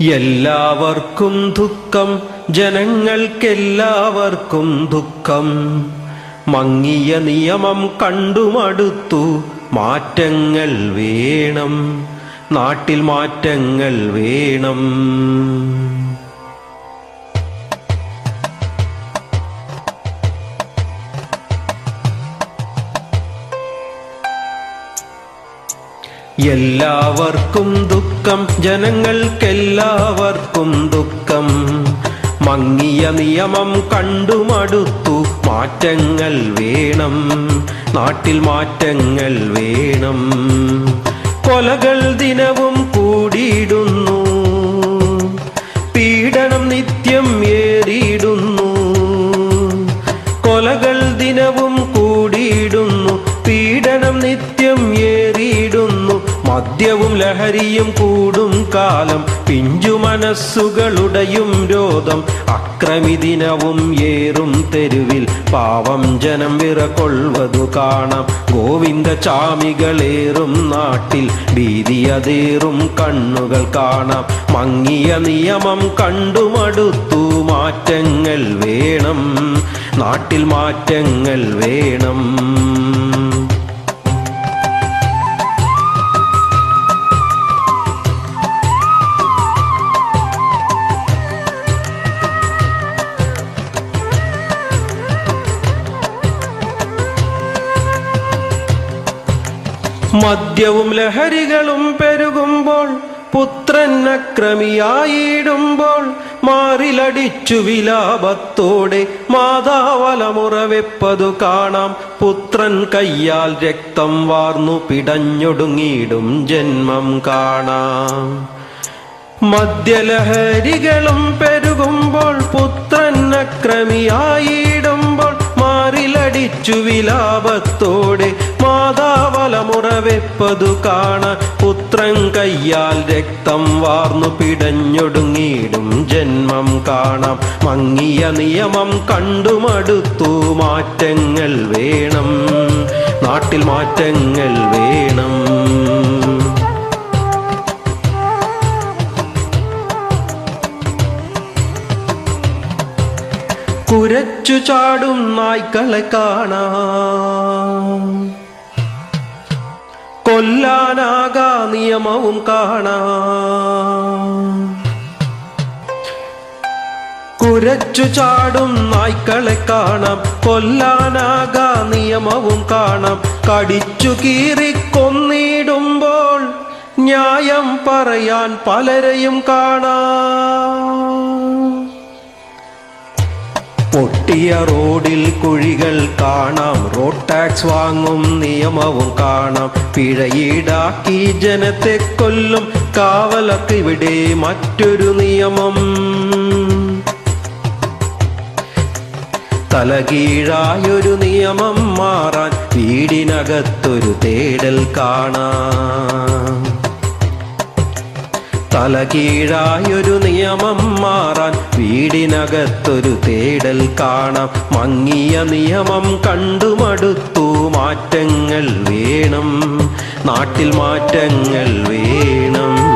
എല്ലാവർക്കും ദുഃഖം ജനങ്ങൾക്കെല്ലാവർക്കും ദുഃഖം. മങ്ങിയ നിയമം കണ്ടുമടുത്തു മാറ്റങ്ങൾ വേണം. നാട്ടിൽ മാറ്റങ്ങൾ വേണം. എല്ലാവർക്കും ദുഃഖം ജനങ്ങൾക്കെല്ലാവർക്കും ദുഃഖം. മങ്ങിയ നിയമം കണ്ടുമടുത്തു മാറ്റങ്ങൾ വേണം. നാട്ടിൽ മാറ്റങ്ങൾ വേണം. കൊലകൾ ദിനവും മദ്യവും ലഹരിയും കൂടും കാലം പിഞ്ചു മനസ്സുകളുടെയും രോധം. അക്രമിദിനവും ഏറും തെരുവിൽ പാവം ജനം വിറക്കൊള്ളതു കാണാം. ഗോവിന്ദ ചാമികളേറും നാട്ടിൽ ഭീതിയതേറും കണ്ണുകൾ കാണാം. മങ്ങിയ നിയമം കണ്ടുമടുത്തു മാറ്റങ്ങൾ വേണം. നാട്ടിൽ മാറ്റങ്ങൾ വേണം. മദ്യവും ലഹരികളും പെരുകുമ്പോൾ പുത്രൻ അക്രമിയായിടുമ്പോൾ മാറിലടിച്ചു വിലാപത്തോടെ മാതാവലമുറ വെപ്പതു കാണാം. പുത്രൻ കയ്യാൽ രക്തം വാർന്നു പിടഞ്ഞൊടുങ്ങിയിടും ജന്മം കാണാം. മദ്യലഹരികളും പെരുകുമ്പോൾ വെപ്പതു കാണ പുത്രൻ കയ്യാൽ രക്തം വാർന്നു പിടഞ്ഞൊടുങ്ങിയിടും ജന്മം കാണാം. മങ്ങിയ നിയമം കണ്ടുമടുത്തു മാറ്റങ്ങൾ വേണം. നാട്ടിൽ മാറ്റങ്ങൾ വേണം. കുരച്ചു ചാടും നായ്ക്കളെ കാണാം. കൊല്ലാനാകാ നിയമവും കാണാം. കുരച്ചു ചാടും നായ്ക്കളെ കാണാം. കൊല്ലാനാകാ നിയമവും കാണാം. കടിച്ചു കീറി കൊന്നിടുമ്പോൾ ന്യായം പറയാൻ പലരെയും കാണാം. പൊട്ടിയ റോഡിൽ കുഴികൾ കാണാം. റോഡ് ടാക്സ് വാങ്ങും നിയമവും കാണാം. പിഴയീടാക്കി ജനത്തെ കൊല്ലും. കാവലക്കിവിടെ മറ്റൊരു നിയമം. തലകീഴായൊരു നിയമം മാറാൻ വീടിനകത്തൊരു തേടൽ കാണാം. തലകീഴായൊരു നിയമം മാറാൻ വീടിനകത്തൊരു തേടൽ കാണാം. മങ്ങിയ നിയമം കണ്ടുമടുത്തു. മാറ്റങ്ങൾ വേണം. നാട്ടിൽ മാറ്റങ്ങൾ വേണം.